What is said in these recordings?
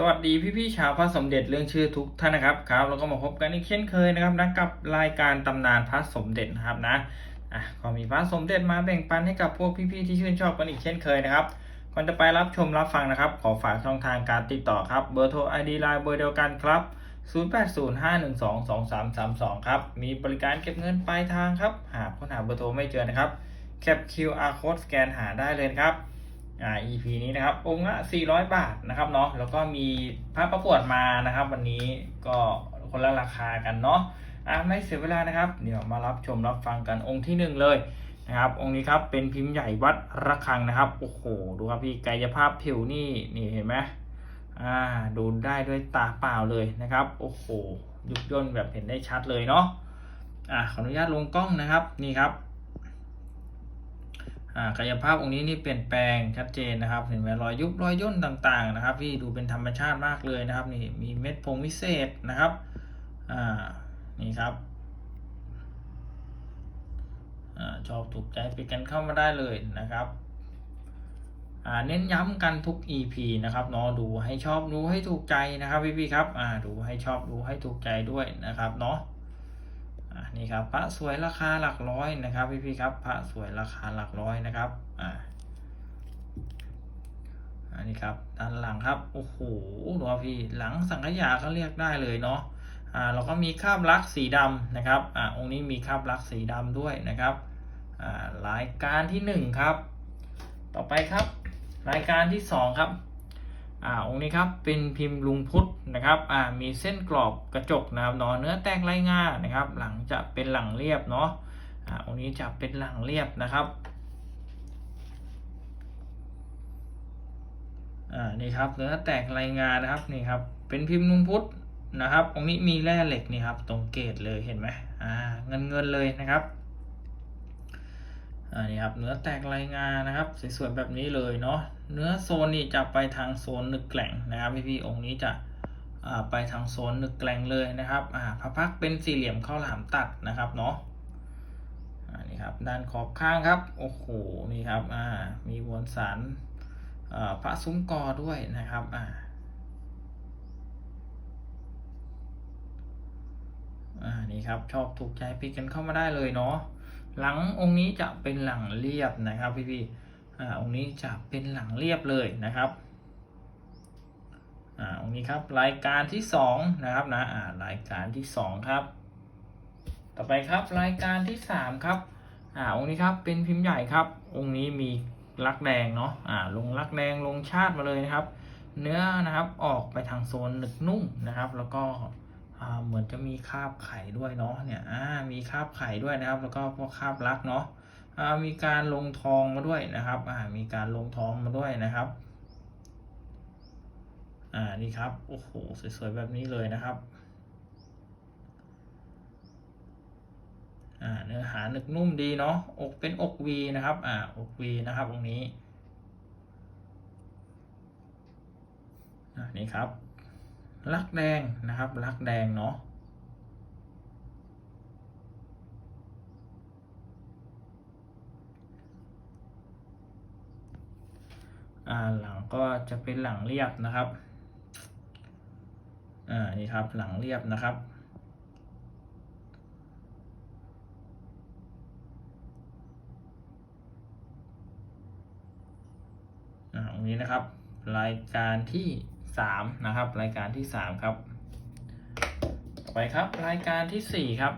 สวัสดีพี่ๆชาวพระสมเด็จเรื่องชื่อทุกท่านนะครับครับแล้วก็มาพบกันอีกเช่นเคยนะครับนะกับรายการตำนานพระสมเด็จนะครับนะอะก็มีพระสมเด็จมาแบ่งปันให้กับพวกพี่ๆที่ชื่นชอบกันอีกเช่นเคยนะครับก่อนจะไปรับชมรับฟังนะครับ ขอฝากช่องทางการติดต่อครับเบอร์โทร ID ไลน์เบอร์เดียวกันครับ 0805122332 ครับ มีบริการเก็บเงินปลายทางครับ หากค้นหาเบอร์โทรไม่เจอนะครับแคป QR code สแกนหาได้เลยครับ อ่า EP นี้นะครับ องค์ละ400 บาทนะครับเนาะแล้วก็มีพระประกวดมานะครับ วันนี้ก็คนละราคากันเนาะอ่าไม่เสียเวลานะครับ เดี๋ยวมารับชมรับฟังกันองค์ที่หนึ่งเลยนะครับ องค์นี้ครับเป็นพิมพ์ใหญ่วัดระฆังนะครับโอ้โหดูครับพี่กายภาพผิวนี่นี่เห็นไหมอ่าดูได้ด้วยตาเปล่าเลยนะครับโอ้โหยุบย่นแบบเห็นได้ชัดเลยเนาะอ่าขออนุญาตลงกล้องนะครับนี่ครับ กายภาพองค์นี้นี่เปลี่ยนแปลงชัดเจนนะครับ เห็นไหมรอยยุบรอยย่นต่างๆนะครับพี่ดูเป็นธรรมชาติมากเลยนะครับนี่มีเม็ดพงวิเศษนะครับอ่านี่ครับอชอบถูกใจไปกันเข้ามาได้เลยนะครับเน้นย้ำกันทุก EP นะครับเนาะดูให้ชอบดูให้ถูกใจนะครับพี่ๆครับดูให้ชอบดูให้ถูกใจด้วยนะครับเนาะ นี่ครับพระสวยราคาหลักร้อยนะครับพี่พี่ๆครับพระสวยราคาหลักร้อยนะครับอ่าอันนี้ครับด้านหลังครับโอ้โหดูครับพี่หลังสังขยาก็เรียกได้เลยเนาะอ่าเราก็มีคราบลักสีดำนะครับอ่าองค์นี้มีคราบลักสีดำด้วยนะครับอ่ารายการที่หนึ่งครับต่อไปครับ รายการที่สองครับ อ่าองค์นี้ครับเป็นพิมพ์ลุงพุทธนะครับอ่ามีเส้นกรอบกระจกนะครับเนาะเนื้อแตกไร้ง่านะครับ หลังจะเป็นหลังเรียบเนาะอ่าองค์นี้จะเป็นหลังเรียบนะครับอ่านี่ครับเนื้อแตกไร้งานะครับนี่ครับเป็นพิมพ์ลุงพุทธนะครับองค์นี้มีแร่เหล็กนี่ครับตรงเกตเลยเห็นไหมอ่าเงินเงินเลยนะครับ อ่านี่ครับเนื้อแตกลายงานะครับสวยๆแบบนี้เลยเนาะเนื้อโซนนี่จะไปทางโซนหนึกแกล่งนะครับพี่พี่ๆองค์นี้จะไปทางโซนหนึกแกล่งเลยนะครับพระพักเป็นสี่เหลี่ยมข้าวหลามตัดนะครับเนาะอ่านี่ครับด้านขอบข้างครับโอ้โหนี่ครับมีมวลสารพระซุ้มกอด้วยนะครับอ่าอ่านี่ครับชอบถูกใจปิดกันเข้ามาได้เลยเนาะ หลังองค์นี้จะเป็นหลังเรียบนะครับพี่พี่ๆอ่าองค์นี้จะเป็นหลังเรียบเลยนะครับอ่าองค์นี้ครับรายการที่สองนะครับนะอ่ารายการที่สองครับ ต่อไปครับรายการที่สามครับอ่าองค์นี้ครับเป็นพิมพ์ใหญ่ครับ องค์นี้มีลักแดงเนาะอ่าลงลักแดงลงชาติมาเลยนะครับ เนื้อนะครับออกไปทางโซนหนึกนุ่มนะครับ แล้วก็ เหมือนจะมีคาบไข่ด้วยเนาะเนี่ยมีคาบไข่ด้วยนะครับ แล้วก็พวกคาบลักเนาะมีการลงทองมาด้วยนะครับมีการลงทองมาด้วยนะครับอ่านี่ครับโอ้โหสวยๆแบบนี้เลยนะครับอ่าเนื้อหาหนึกนุ่มดีเนาะอกเป็นอกวีนะครับอ่าอกวีนะครับตรงนี้อ่านี่ครับ ลักแดงนะครับลักแดงเนาะอ่าหลังก็จะเป็นหลังเรียบนะครับ อ่า นี่ครับหลังเรียบนะครับ อ่าตรงนี้นะครับ รายการที่ สามนะครับ รายการที่สามครับ ต่อไปครับ รายการที่สี่ครับ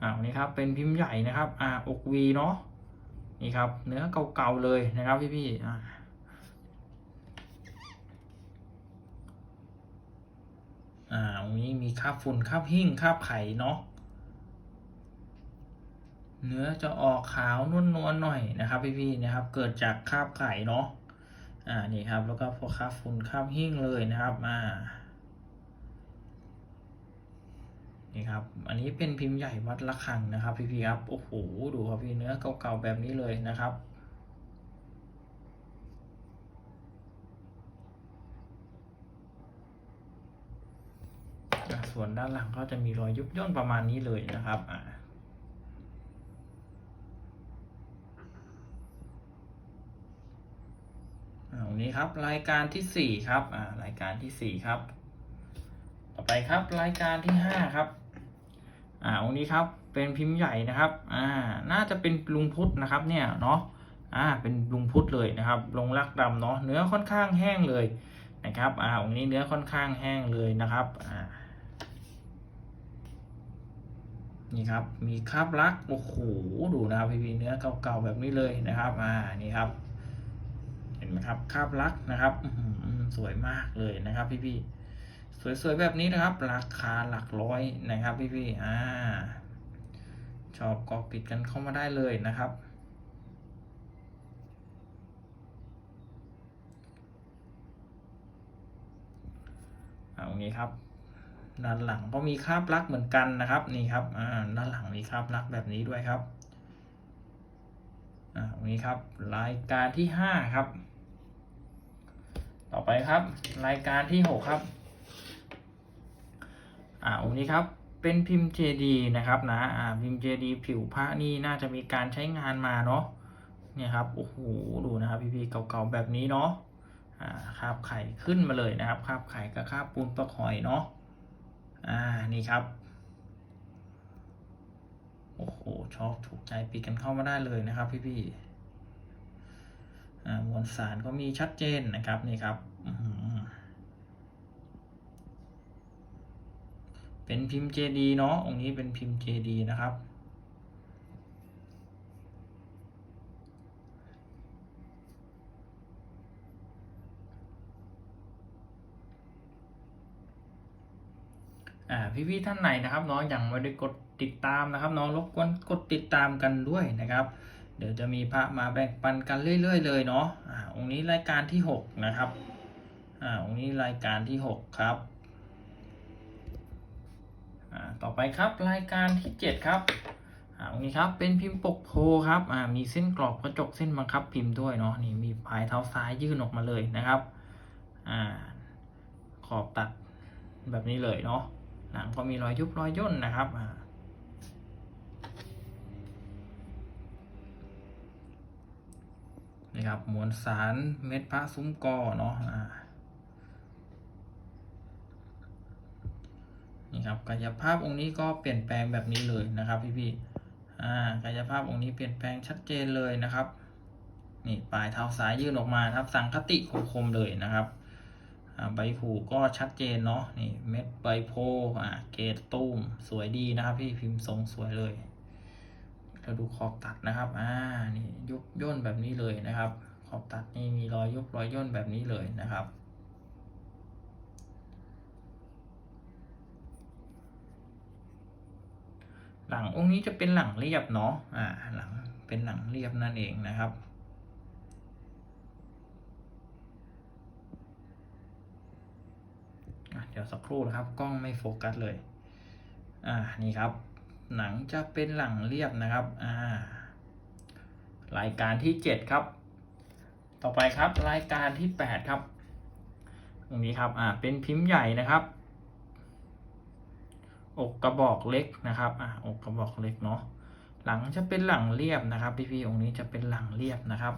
อ่าวันนี้ครับเป็นพิมพ์ใหญ่นะครับอ่าอกวีเนาะนี่ครับ เนื้อเก่าๆเลยนะครับพี่ๆอ่าอ่าวันนี้มีคาบฝุ่นคาบหิ้งคาบไข่เนาะเนื้อจะออกขาวนวลๆหน่อยนะครับ พี่ๆนะครับ เกิดจากคาบไข่เนาะ อ่านี่ครับแล้วก็พวกคราฝุ่นคราบหิ้งเลยนะครับอ่านี่ครับ อันนี้เป็นพิมพ์ใหญ่วัดระฆังนะครับ พี่พี่ๆครับโอ้โหดูครับพี่เนื้อเก่าๆแบบนี้เลยนะครับส่วนด้านหลังก็จะมีรอยยุบย่นประมาณนี้เลยนะครับอ่า อ่าตรงนี้นี้ครับรายการที่สี่ครับอ่ารายการที่สี่ครับ ต่อไปครับรายการที่ห้าครับ อ่าองค์นี้ครับเป็นพิมพ์ใหญ่นะครับ อ่า น่าจะเป็นลุงพุทธนะครับ เนี่ยเนาะ อ่า เป็นลุงพุทธเลยนะครับ ลงรักดำเนาะ เนื้อค่อนข้างแห้งเลยนะครับ อ่า องค์นี้เนื้อค่อนข้างแห้งเลยนะครับ อ่า นี่ครับ มีคราบลัก โอ้โห ดูนะครับพี่พีเนื้อเก่าๆแบบนี้เลยนะครับ อ่า นี่ครับ ไหมครับคาบลักนะครับสวยมากเลยนะครับพี่พี่ๆสวยๆแบบนี้นะครับ ราคาหลักร้อยนะครับพี่พี่ๆอ่าชอบก็ปิดกันเข้ามาได้เลยนะครับเอางี้ครับด้านหลังก็มีคราบลักเหมือนกันนะครับนี่ครับอ่าด้านหลังมีคราบลักแบบนี้ด้วยครับอ่าตรงนี้ครับรายการที่ห้าครับ ต่อไปครับ รายการที่หกครับ อ่าองค์นี้ครับ เป็นพิมพ์ JD นะครับนะ อ่าพิมพ์ JD ผิวพระนี่น่าจะมีการใช้งานมาเนาะ เนี่ยครับ โอ้โห ดูนะครับ พี่ๆ เก่าๆ แบบนี้เนาะ อ่าคาบไข่ขึ้นมาเลยนะครับคาบไข่กับคาบปูนประคอยเนาะ อ่า นี่ครับ โอ้โห ชอบถูกใจปิดกันเข้ามาได้เลยนะครับ พี่ๆ มวลสารก็มีชัดเจนนะครับนี่ครับเป็นพิมพ์ JD เนาะองค์นี้เป็นพิมพ์ JD นะครับอ่พี่ๆท่านไหนนะครับเน้องยังไม่ได้กดติดตามนะครับเน้องรบกวนกดติดตามกันด้วยนะครับ เดี๋ยวจะมีพระมาแบ่งปันกันเรื่อย ๆ เลยเนาะอ่าองค์นี้รายการที่หกนะครับอ่าองค์นี้รายการที่หกครับอ่าต่อไปครับรายการที่เจ็ดครับอ่าองค์นี้ครับเป็นพิมพ์ปกโพครับอ่ามีเส้นกรอบกระจกเส้นบังคับพิมพ์ด้วยเนาะนี่มีปลายเท้าซ้ายยื่นออกมาเลยนะครับอ่าขอบตัดแบบนี้เลยเนาะหนังก็มีรอยยุบรอยย่นนะครับอ่า ครับมวลสารเม็ดพระซุ้มกอเนาะนี่ครับกายภาพองค์นี้ก็เปลี่ยนแปลงแบบนี้เลยนะครับพี่พี่ๆกายภาพองค์นี้เปลี่ยนแปลงชัดเจนเลยนะครับนี่ปลายเท้าซ้ายยื่นออกมาครับ สังคติคมๆเลยนะครับใบผูก็ชัดเจนเนาะนี่เม็ดใบโพอ่าเกตตุ้มสวยดีนะครับพี่พิมพ์ทรงสวยเลย เราดูขอบตัดนะครับ อ่า นี่ยุบย่นแบบนี้เลยนะครับ ขอบตัดนี่มีรอยยุบรอยย่นแบบนี้เลยนะครับ หลังองค์นี้จะเป็นหลังเรียบเนาะ อ่า หลังเป็นหลังเรียบนั่นเองนะครับเดี๋ยวสักครู่นะครับ กล้องไม่โฟกัสเลย อ่า นี่ครับ หนังจะเป็นหลังเรียบนะครับอ่ารายการที่เจ็ดครับ ต่อไปครับรายการที่แปดครับ ตรงนี้ครับอ่าเป็นพิมพ์ใหญ่นะครับ อกกระบอกเล็กนะครับอ่าอกกระบอกเล็กเนาะหลังจะเป็นหลังเรียบนะครับพี่ๆองค์นี้จะเป็นหลังเรียบนะครับ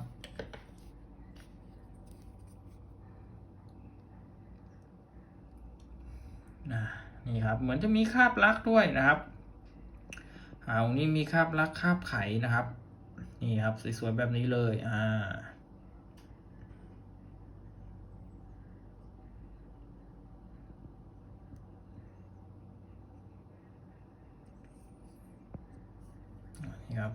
นี่ครับเหมือนจะมีคาบลักด้วยนะครับ อ่าตรงนี้มีคราบลักคราบไขนะครับ นี่ครับสวยๆแบบนี้เลยอ่านี่ครับ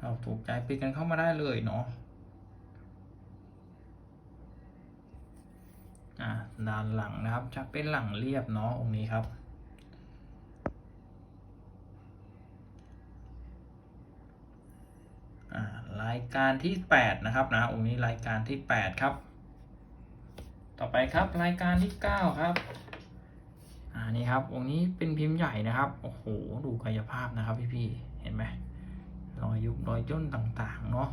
เราถูกใจปิดกันเข้ามาได้เลยเนาะอ่าด้านหลังนะครับจะเป็นหลังเรียบเนาะองค์นี้ครับ อ่า รายการที่แปดนะครับนะองค์นี้รายการที่แปดครับ ต่อไปครับรายการที่เก้าครับอ่านี่ครับองค์นี้เป็นพิมพ์ใหญ่นะครับโอ้โหดูกายภาพนะครับพี่ๆเห็นไหมรอยยุบรอยย่นต่างๆเนาะ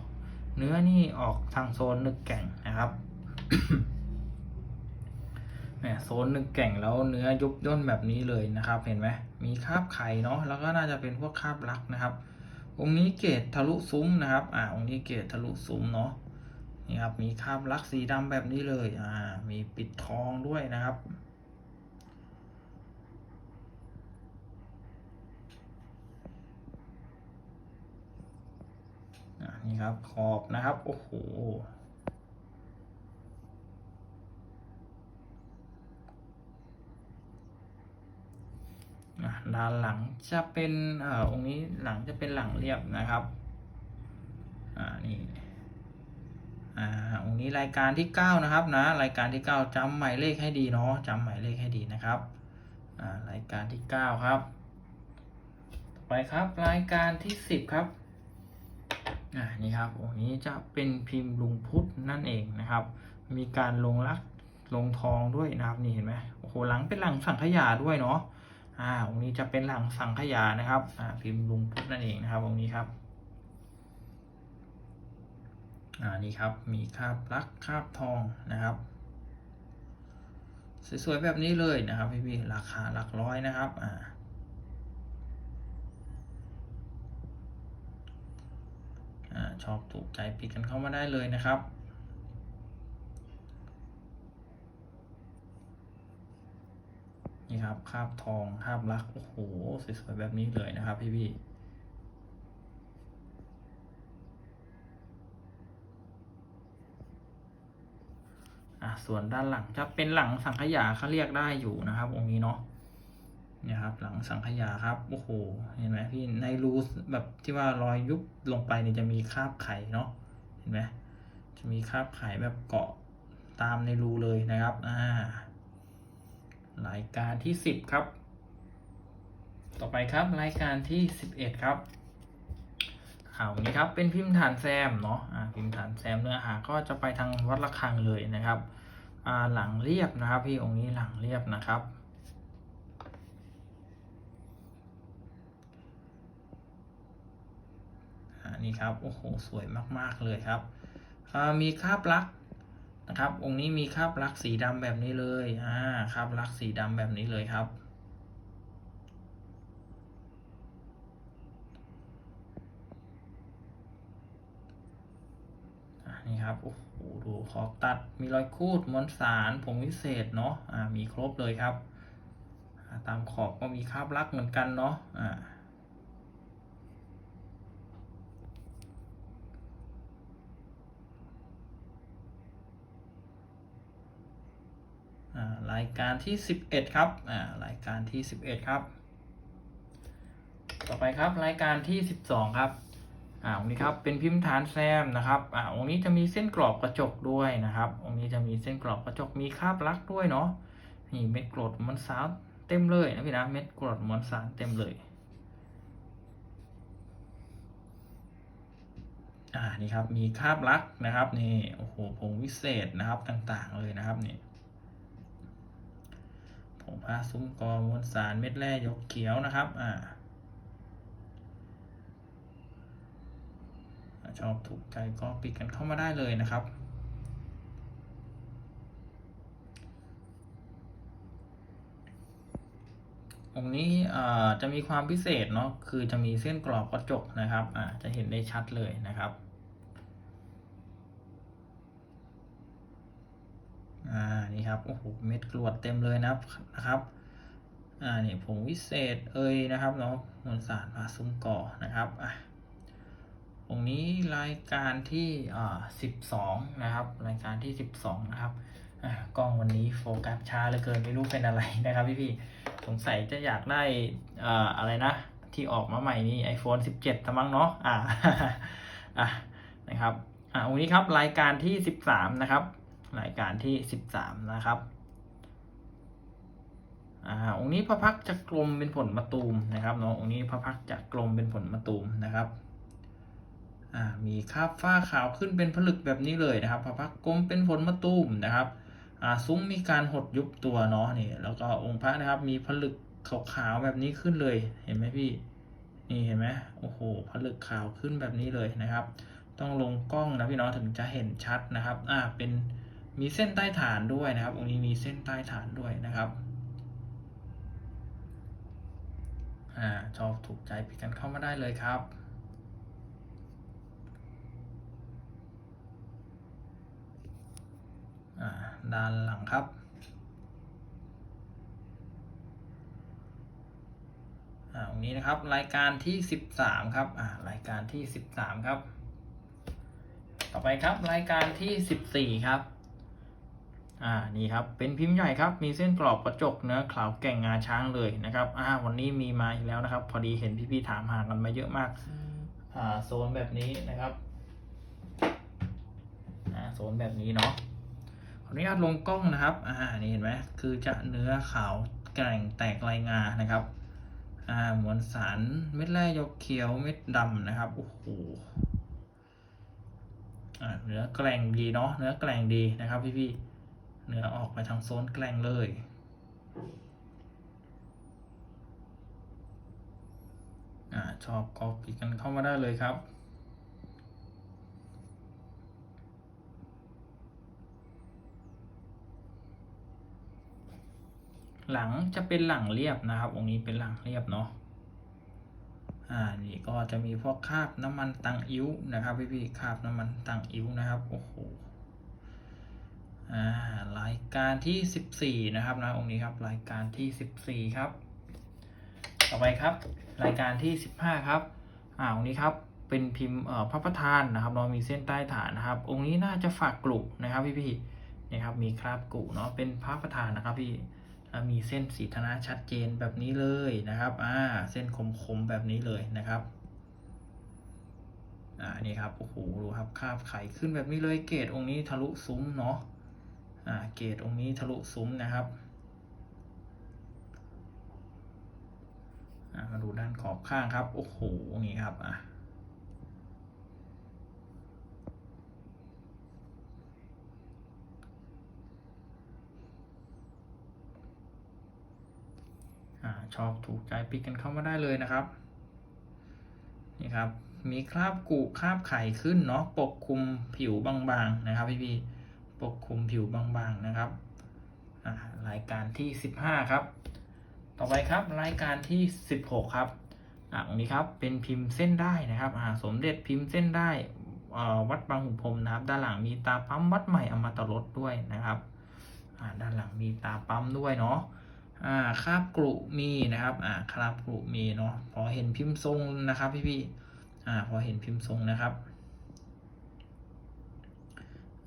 เนื้อนี่ออกทางโซนนึกแก่งนะครับเนี่ยโซนหนึ่งแก่งแล้วเนื้อยุบย่นแบบนี้เลยนะครับ เห็นไหมมีคราบไข่เนาะแล้วก็น่าจะเป็นพวกคราบลักนะครับ องค์นี้เกตทะลุซุ้มนะครับ อ่า องค์นี้เกตทะลุซุ้มเนาะ นี่ครับ มีคาบลักสีดำแบบนี้เลย อ่า มีปิดทองด้วยนะครับ นี่ครับ ขอบนะครับ โอ้โห อะด้านหลังจะเป็นเอ่อองค์นี้หลังจะเป็นหลังเรียบนะครับอ่านี่อ่าองค์นี้รายการที่เก้านะครับนะรายการที่เก้าจำหมายเลขให้ดีเนาะจำหมายเลขให้ดีนะครับอ่ารายการที่เก้าครับต่อไปครับรายการที่สิบครับอ่านี่ครับองค์นี้จะเป็นพิมพ์ลุงพุทธนั่นเองนะครับ มีการลงลักลงทองด้วยนะครับนี่เห็นไหมโอ้โหหลังเป็นหลังสังขยาด้วยเนาะ อ่าองค์นี้จะเป็นหลังสังขยานะครับอ่าพิมพ์ลุงพุทธนั่นเองนะครับองค์นี้ครับอ่านี่ครับมีคาบลักคาบทองนะครับ สวยๆแบบนี้เลยนะครับพี่พี่ๆราคาหลักร้อยนะครับอ่าอ่าชอบถูกใจปิดกันเข้ามาได้เลยนะครับ นี่ครับคาบทองคาบลักโอ้โหสวยๆแบบนี้เลยนะครับ พี่พี่อะส่วนด้านหลังจะเป็นหลังสังขยาเขาเรียกได้อยู่นะครับองค์นี้เนาะเนี่ยครับ หลังสังขยาครับโอ้โหเห็นไหมพี่ในรูแบบที่ว่ารอยยุบลงไปเนี่ยจะมีคราบไข่เนาะเห็นไหมจะมีคราบไข่แบบเกาะตามในรูเลยนะครับ อ่า รายการที่สิบครับ ต่อไปครับรายการที่สิบเอ็ดครับข่าวนี้ครับเป็นพิมพ์ฐานแซมเนาะอ่าพิมพ์ฐานแซมเนื้อหาก็จะไปทางวัดระฆังเลยนะครับหลังเรียบนะครับ พี่องค์นี้หลังเรียบนะครับนี่ครับโอ้โหสวยมากๆเลยครับมีคาบลักษ นะครับ องค์นี้มีคราบลักษ์สีดำแบบนี้เลยอ่าคราบลักษ์สีดำแบบนี้เลยครับ นี่ครับ โอ้โห ดูขอบตัด มีรอยคูดมวลสารผงวิเศษเนาะ อ่า มีครบเลยครับ ตามขอบก็มีคราบลักษ์เหมือนกันเนาะ อ่า อ่า รายการที่สิบเอ็ดครับอ่ารายการที่สิบเอ็ดครับ ต่อไปครับรายการที่สิบสองครับอ่าองค์นี้ครับเป็นพิมพ์ฐานแซมนะครับอ่าองค์นี้จะมีเส้นกรอบกระจกด้วยนะครับองค์นี้จะมีเส้นกรอบกระจกมีคราบลักด้วยเนาะนี่เม็ดกรดมวลสารเต็มเลยนะพี่นะเม็ดกรดมวลสารเต็มเลยอ่านี่ครับมีคาบลักนะครับนี่โอ้โหผงวิเศษนะครับต่างๆเลยนะครับนี่ ผงผ้าซุ้มกอมวลสารเม็ดแร่ยกเขียวนะครับอ่าชอบถูกใจก็ปิดกันเข้ามาได้เลยนะครับ องค์นี้อ่าจะมีความพิเศษเนาะคือจะมีเส้นกรอบกระจกนะครับอ่าจะเห็นได้ชัดเลยนะครับ อ่านี่ครับโอ้โหเม็ดกรวดเต็มเลยนะครับนะครับอ่านี่ผงวิเศษเอ่ยนะครับเนาะมวลสารพาซุ้มก่อนะครับอะตรงนี้รายการที่อ่าสิบสองนะครับ รายการที่สิบสองนะครับอ่ากล้องวันนี้โฟกัสช้าเหลือเกินไม่รู้เป็นอะไรนะครับพี่พี่ๆสงสัยจะอยากได้อ่าอะไรนะ ที่ออกมาใหม่นี่ iPhone 17ทั้งมั้งเนาะอ่าอะนะครับอ่าวันนี้ครับรายการที่สิบสามนะครับ รายการที่สิบสามนะครับอ่าองค์นี้พระพักจะกลมเป็นผลมะตูมนะครับเนาะองค์นี้พระพักจะกลมเป็นผลมะตูมนะครับอ่ามีคราบฝ้าขาวขึ้นเป็นผลึกแบบนี้เลยนะครับ พระพักกลมเป็นผลมะตูมนะครับอ่าซุ้มมีการหดยุบตัวเนาะนี่แล้วก็องค์พระนะครับมีผลึกขาวๆแบบนี้ขึ้นเลยเห็นไหมพี่นี่เห็นไหมโอ้โหผลึกขาวขึ้นแบบนี้เลยนะครับ ต้องลงกล้องนะพี่น้องถึงจะเห็นชัดนะครับ อ่าเป็น มีเส้นใต้ฐานด้วยนะครับ องค์นี้มีเส้นใต้ฐานด้วยนะครับอ่าชอบถูกใจปิกันเข้ามาได้เลยครับอ่าด้านหลังครับ อ่าตรงนี้นะครับรายการที่สิบสามครับ อ่ารายการที่สิบสามครับ ต่อไปครับรายการที่สิบสี่ครับ อ่านี่ครับเป็นพิมพ์ใหญ่ครับมีเส้นกรอบกระจกเนื้อขาวแก่งงาช้างเลยนะครับอ่าวันนี้มีมาอีกแล้วนะครับ พอดีเห็นพี่ๆถามหากันมาเยอะมากอ่าโซนแบบนี้นะครับอ่าโซนแบบนี้เนาะขออนุญาตลงกล้องนะครับอ่านี่เห็นไหมคือจะเนื้อขาวแกร่งแตกลายงานะครับอ่ามวลสารเม็ดแร่ยกเขียวเม็ดดำนะครับโอ้โหอ่าเนื้อแกร่งดีเนาะเนื้อแกร่งดีนะครับพี่ๆ เนื้อออกไปทางโซนแกร่งเลย อ่าชอบก็ปิดกันเข้ามาได้เลยครับหลังจะเป็นหลังเรียบนะครับองค์นี้เป็นหลังเรียบเนาะ อ่า นี่ก็จะมีพวกคาบน้ำมันตังอิ้วนะครับพี่พี่ๆคาบน้ำมันตังอิ้วนะครับ โอ้โห รายการที่สิบสี่นะครับนะองค์นี้ครับรายการที่สิบสี่ครับ ต่อไปครับ รายการที่สิบห้าครับอ่าองค์นี้ครับเป็นพิมพ์เอ่อพระประธานนะครับเรามีเส้นใต้ฐานนะครับ องค์นี้น่าจะฝากกลุ่นะครับพี่พี่นี่ครับมีคราบกุเนาะเป็นพระประธานนะครับพี่แล้วมีเส้นสีธนะชัดเจนแบบนี้เลยนะครับอ่าเส้นคมๆแบบนี้เลยนะครับอ่านี่ครับโอ้โหดูครับคาบไข่ขึ้นแบบนี้เลยเกรดองค์นี้ทะลุซุ้มเนาะ เกรดองค์นี้ทะลุซุ้มนะครับอ่ามาดูด้านขอบข้างครับ โอ้โห นี่ครับอะอ่าชอบถูกใจปิดกันเข้ามาได้เลยนะครับ นี่ครับ มีคราบกุคราบไข่ขึ้นเนาะปกคลุมผิวบางๆนะครับพี่ๆ ปกคลุมผิวบางๆนะครับอ่ารายการที่สิบห้าครับ ต่อไปครับรายการที่สิบหกครับอ่าตรงนี้ครับเป็นพิมพ์เส้นได้นะครับอ่าสมเด็จพิมพ์เส้นได้อ่าวัดบางขุนพรมนะครับ ด้านหลังมีตาปั๊มวัดใหม่อมตะรสด้วยนะครับอ่าด้านหลังมีตาปั๊มด้วยเนาะอ่าคราบกรุมีนะครับอ่าคราบกรุมีเนาะพอเห็นพิมพ์ทรงนะครับพี่พี่อ่าพอเห็นพิมพ์ทรงนะครับ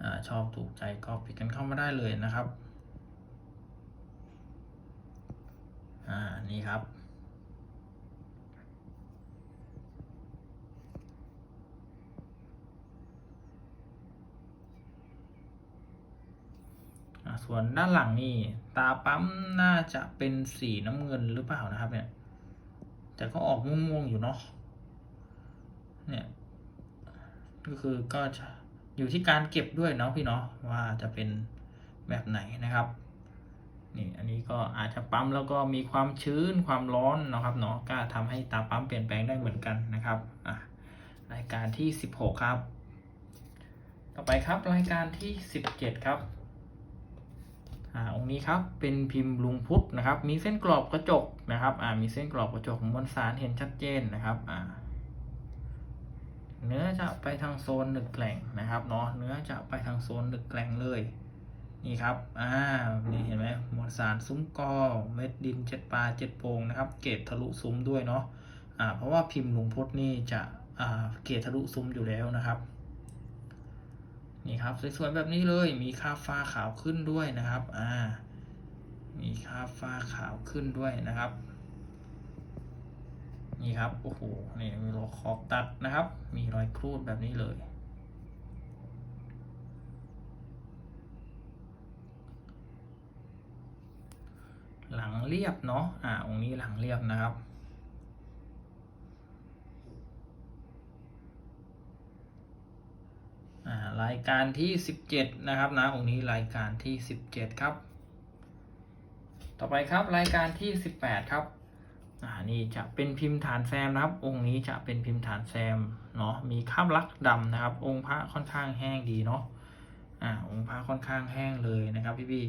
อชอบถูกใจก็ปิดกันเข้ามาได้เลยนะครับอ่านี่ครับส่วนด้านหลังนี่ตาปั๊มน่าจะเป็นสีน้ำเงินหรือเปล่านะครับ เนี่ย แต่ก็ออกม่วงๆอยู่เนาะเนี่ย ก็คือก็จะ อยู่ที่การเก็บด้วยเนาะพี่เนาะว่าจะเป็นแบบไหนนะครับนี่อันนี้ก็อาจจะปั๊มแล้วก็มีความชื้นความร้อนนะครับเนาะก็ทำให้ตาปั๊มเปลี่ยนแปลงได้เหมือนกันนะครับอะรายการที่สิบหกครับ ต่อไปครับรายการที่สิบเจ็ดครับอ่าองค์นี้ครับเป็นพิมพ์ลุงพุทธนะครับ มีเส้นกรอบกระจกนะครับอ่ามีเส้นกรอบกระจกมวลสารเห็นชัดเจนนะครับอ่า เนื้อจะไปทางโซนหนึกแกล่งนะครับเนาะเนื้อจะไปทางโซนหนึกแกล่งเลยนี่ครับ อ่า นี่เห็นไหมมวลสารซุ้มกอ เม็ดดินเจ็ดปลาเจ็ดโพงนะครับ เกรดทะลุซุ้มด้วยเนาะ อ่า เพราะว่าพิมพ์ลุงพุทธนี่จะ อ่า เกรดทะลุซุ้มอยู่แล้วนะครับ นี่ครับสวยๆแบบนี้เลย มีคาฟ้าขาวขึ้นด้วยนะครับ อ่า มีคาฟ้าขาวขึ้นด้วยนะครับ นี่ครับโอ้โหนี่มีรอยขอบตัดนะครับ มีรอยครูดแบบนี้เลยหลังเรียบเนาะ อ่า องค์นี้หลังเรียบนะครับ อ่า รายการที่สิบเจ็ดนะครับนะ องค์นี้รายการที่สิบเจ็ดครับ ต่อไปครับรายการที่สิบแปดครับ อ่านี่จะเป็นพิมพ์ฐานแซมนะครับ องค์นี้จะเป็นพิมพ์ฐานแซมเนาะมีคราบลักดำนะครับ องค์พระค่อนข้างแห้งดีเนาะอ่าองค์พระค่อนข้างแห้งเลยนะครับพี่พี่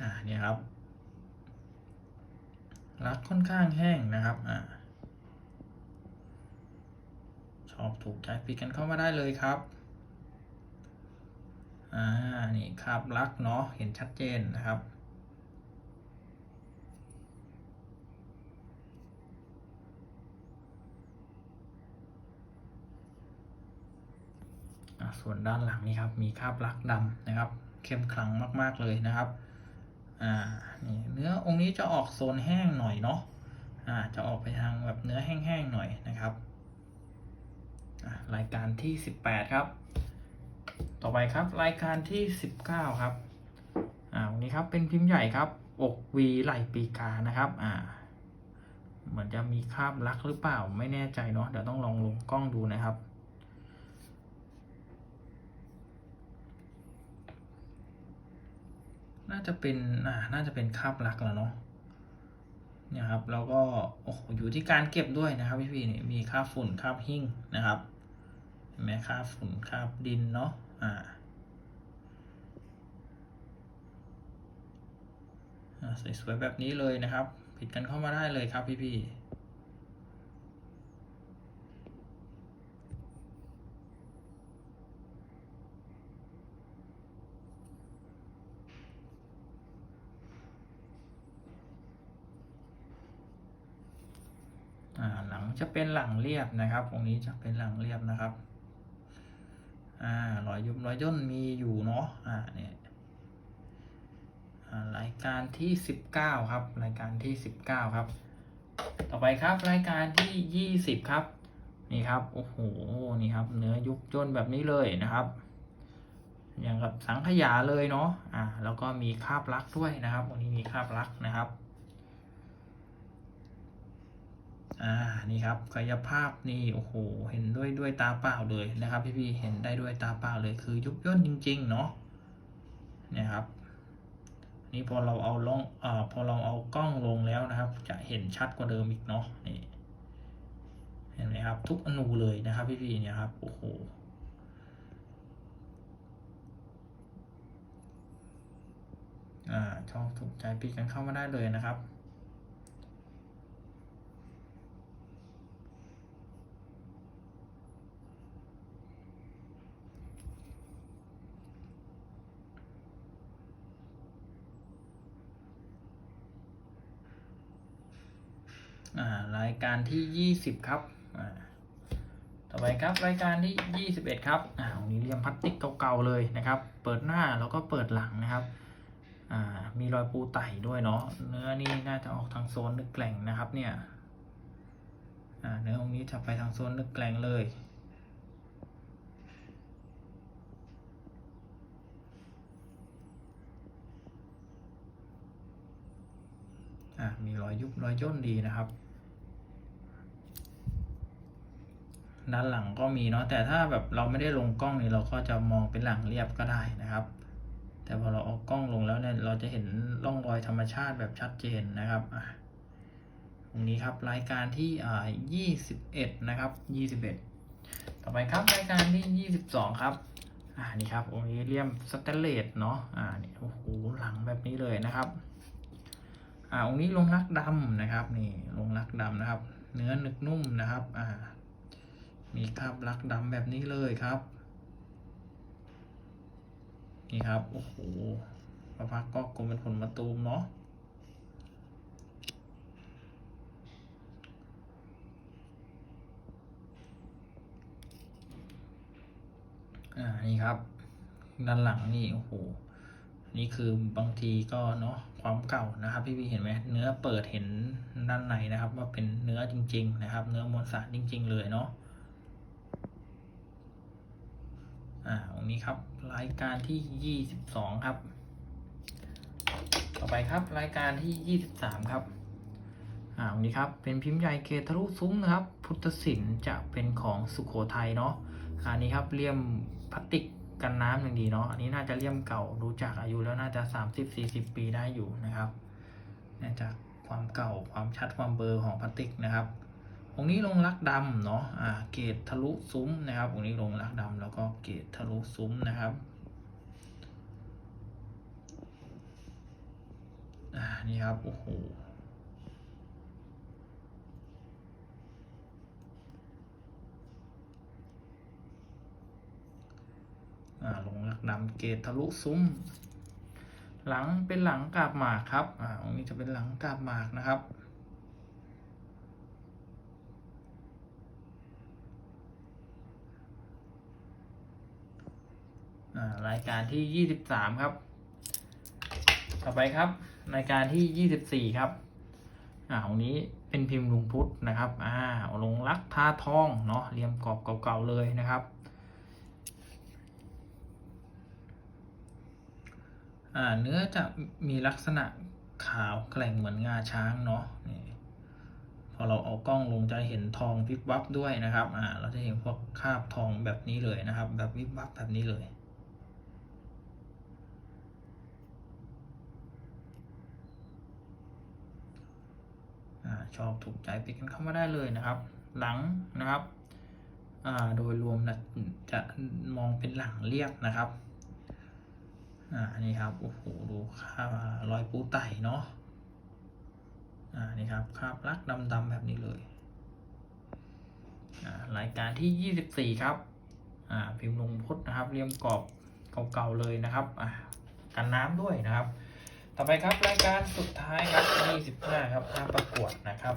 อ่าเนี่ยครับลักค่อนข้างแห้งนะครับอ่าชอบถูกใจปิดกันเข้ามาได้เลยครับอ่านี่คาบลักเนาะเห็นชัดเจนนะครับ ส่วนด้านหลังนี่ครับมีคราบลักดำนะครับ เข้มขลังมากๆเลยนะครับอ่านี่เนื้อองค์นี้จะออกโซนแห้งหน่อยเนาะอ่าจะออกไปทางแบบเนื้อแห้งๆหน่อยนะครับรายการที่สิบแปดครับ ต่อไปครับรายการที่สิบเก้าครับอ่าวันนี้ครับเป็นพิมพ์ใหญ่ครับอกวีไหลปีกานะครับอ่าเหมือนจะมีคราบลักหรือเปล่าไม่แน่ใจเนาะเดี๋ยวต้องลองลงกล้องดูนะครับ น่าจะเป็นอ่าน่าจะเป็นคาบลักแล้วเนาะเนี่ยครับแล้วก็โอ้โหอยู่ที่การเก็บด้วยนะครับพี่พี่นี่มีค่าบฝุ่นค่าบหิ้งนะครับเห็นไหมค่าบฝุ่นค่าบดินเนาะอ่าอ่สวยๆแบบนี้เลยนะครับ ผิดกันเข้ามาได้เลยครับพี่พี่ อ่า หลัง จะเป็นหลังเรียบนะครับตรงนี้จะเป็นหลังเรียบนะครับ อ่ารอยยุบรอยย่นมีอยู่เนาะ อ่าเนี่ยอ่ารายการที่สิบเก้าครับ รายการที่สิบเก้าครับ ต่อไปครับรายการที่ยี่สิบครับ นี่ครับ โอ้โห นี่ครับ เนื้อยุบย่นแบบนี้เลยนะครับอย่างกับสังขยาเลยเนาะ อ่า แล้วก็มีคาบลักด้วยนะครับวันนี้มีคาบลักนะครับ อ่านี่ครับกายภาพนี่โอ้โหเห็นด้วยด้วยตาเปล่าเลยนะครับ พี่ๆเห็นได้ด้วยตาเปล่าเลยคือยุบย่นจริง ๆ เนาะเนี่ยครับ นี่พอเราเอาลงอ่าพอเราเอากล้องลงแล้วนะครับ จะเห็นชัดกว่าเดิมอีกเนาะนี่เห็นไหมครับ ทุกอนูเลยนะครับ พี่ๆเนี่ยครับโอ้โหอ่าชอบถูกใจปิดกันเข้ามาได้เลยนะครับ อ่ารายการที่ยี่สิบครับ ต่อไปครับรายการที่ยี่สิบเอ็ดครับอ่าวันนี้เรียมพลาสติกเก่าๆเลยนะครับ เปิดหน้าแล้วก็เปิดหลังนะครับอ่ามีรอยปูไต่ด้วยเนาะ เนื้อนี่น่าจะออกทางโซนนึกแกล่งนะครับเนี่ยอ่าเนื้อตรงนี้จะไปทางโซนนึกแกล่งเลยอ่ามีรอยยุบรอยย่นดีนะครับ ด้านหลังก็มีเนาะแต่ถ้าแบบเราไม่ได้ลงกล้องนี่เราก็จะมองเป็นหลังเรียบก็ได้นะครับ แต่พอเราเอากล้องลงแล้วเนี่ยเราจะเห็นร่องรอยธรรมชาติแบบชัดเจนนะครับอะตรงนี้ครับรายการที่อ่ายี่สิบเอ็ดนะครับยี่สิบเอ็ดต่อไปครับรายการที่ยี่สิบสองครับอ่านี่ครับองค์นี้เลียมสแตเลสเนาะอ่านี่โอ้โหหลังแบบนี้เลยนะครับอ่าองค์นี้ลงรักดำนะครับนี่ลงรักดำนะครับ เนื้อหนึกนุ่มนะครับอ่า มีคราบรักดำแบบนี้เลยครับ นี่ครับ โอ้โหพระพักก็กลมเป็นผลมาตูมเนาะอ่า นี่ครับ ด้านหลังนี่ โอ้โห นี่คือบางทีก็เนาะ ความเก่านะครับ พี่พี่เห็นไหม เนื้อเปิดเห็นด้านในนะครับ ว่าเป็นเนื้อจริง ๆ นะครับ เนื้อมวลสารจริง ๆ เลยเนาะ อ่าตรงนี้ครับรายการที่ยี่สิบสองครับ ต่อไปครับรายการที่ยี่สิบสามครับอ่าตรงนี้ครับเป็นพิมพ์ใหญ่เกทะลุซุ้มนะครับ พุทธศิลป์จะเป็นของสุโขทัยเนาะอันนี้ครับเลี่ยมพลาสติกกันน้ำอย่างดีเนาะอันนี้น่าจะเลี่ยมเก่ารู้จักอายุแล้วน่าจะสามสิบสี่สิบปีได้อยู่นะครับเนื่องจากความเก่าความชัดความเบอร์ของพลาสติกนะครับ องค์นี้ลงรักดำเนาะอ่าเกตทะลุซุ้มนะครับองค์นี้ลงรักดำแล้วก็เกตทะลุซุ้มนะครับอ่านี่ครับโอ้โหอ่าลงหลักดำเกตทะลุซุ้ม หลังเป็นหลังกาบหมากครับอ่าตรงนี้จะเป็นหลังกาบหมากนะครับ รายการที่ยี่สิบสามครับ ต่อไปครับ รายการที่ยี่สิบสี่ครับอ่าตรงนี้เป็นพิมพ์ลุงพุทธนะครับอ่าลงรักทาทองเนาะเรียมกรอบเก่าๆเลยนะครับอ่าเนื้อจะมีลักษณะขาวแกร่งเหมือนงาช้างเนาะนี่พอเราเอากล้องลงจะเห็นทองวิบวับด้วยนะครับ อ่า เราจะเห็นพวกคราบทองแบบนี้เลยนะครับ แบบวิบวับแบบนี้เลย อ่า ชอบถูกใจไปกันเข้ามาได้เลยนะครับ หลังนะครับโดยรวมนะจะมองเป็นหลังเรียบนะครับอ่านี่ครับโอ้โหดูค่ารอยปูไต่เนาะอ่านี่ครับคราบลักดำๆแบบนี้เลยอ่ารายการที่ยี่สิบสี่ครับอ่าพิมพ์ลงพจน์นะครับเรียมกรอบเก่าๆเลยนะครับอ่ากันน้ำด้วยนะครับ ต่อไปครับรายการสุดท้ายครับยี่สิบห้าครับภาประกวดนะครับ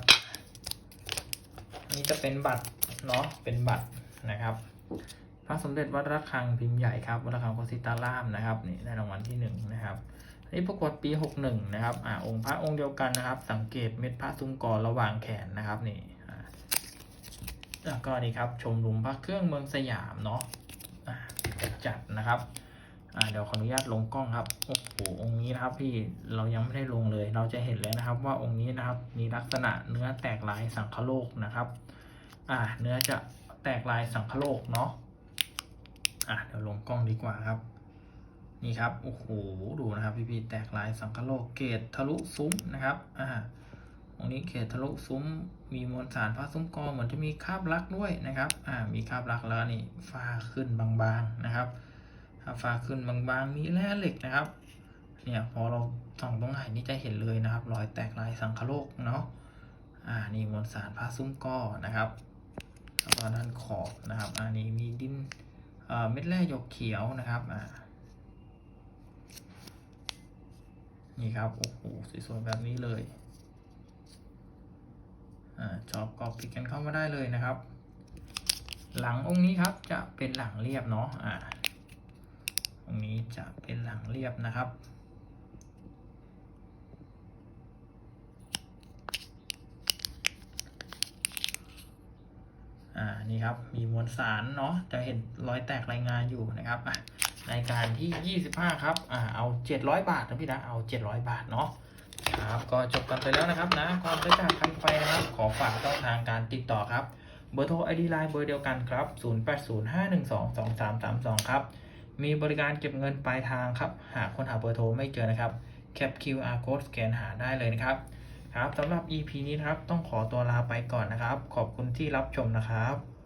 นี่จะเป็นบัตรเนาะเป็นบัตรนะครับ พระสมเด็จวัดระฆังพิมพ์ใหญ่ครับวัดระฆังโคสิตารามนะครับนี่ได้รางวัลที่หนึ่งนะครับอันนี้ประกวดปีหกหนึ่งนะครับอ่าองค์พระองค์เดียวกันนะครับ สังเกตเม็ดพระซุ้มกอระหว่างแขนนะครับนี่แล้วก็นี่ครับชมรมพระเครื่องเมืองสยามเนาะจัดนะครับ อ่าเดี๋ยวขออนุญาตลงกล้องครับโอ้โหองค์นี้นะครับพี่เรายังไม่ได้ลงเลย เราจะเห็นเลยนะครับ ว่าองค์นี้นะครับ มีลักษณะเนื้อแตกลายสังคโลกนะครับ อ่า เนื้อจะแตกลายสังคโลกเนาะอะเดี๋ยวลงกล้องดีกว่าครับ นี่ครับโอ้โหดูนะครับ พี่พี่ๆแตกลายสังคโลกเกตทะลุซุ้มนะครับ อ่าตรงนี้เกตทะลุซุ้มมีมวลสารผ้าซุ้มกอเหมือนจะมีคาบลักด้วยนะครับ อ่ามีคาบลักแล้วนี่ฝ้าขึ้นบางๆนะครับ ฟ้าขึ้นบางๆมีแร่เหล็กนะครับ เนี่ยพอเราส่องตรงไหนนี่จะเห็นเลยนะครับ รอยแตกลายสังคโลกเนาะ อ่า นี่มวลสารผ้าซุ้มก้อนะครับแล้วก็ด้านขอบนะครับ อันนี้มีดินเอ่อเม็ดแร่หยกเขียวนะครับ อ่า นี่ครับ โอ้โห สวยๆแบบนี้เลย อ่าจอบกรอบปิดกันเข้ามาได้เลยนะครับ หลังองค์นี้ครับจะเป็นหลังเรียบเนาะ อ่า รงนี้จะเป็นหลังเรียบนะครับ อ่า นี่ครับ มีมวลสารเนาะ จะเห็นรอยแตกรายงานอยู่นะครับอะรายการที่ 25 ครับ อ่า เอา 700 บาทนะพี่นะ เอา 700 บาทเนาะครับก็จบกันไปแล้วนะครับนะก่อนจะจากกันไปนะครับ ขอฝากช่องทางการติดต่อครับ เบอร์โทร ID Line เบอร์เดียวกันครับ 0805122332 ครับ มีบริการเก็บเงินปลายทางครับ หากคนหาเบอร์โทรไม่เจอนะครับ แคป QR code สแกนหาได้เลยนะครับ ครับสำหรับ EP นี้นะครับ ต้องขอตัวลาไปก่อนนะครับ ขอบคุณที่รับชมนะครับ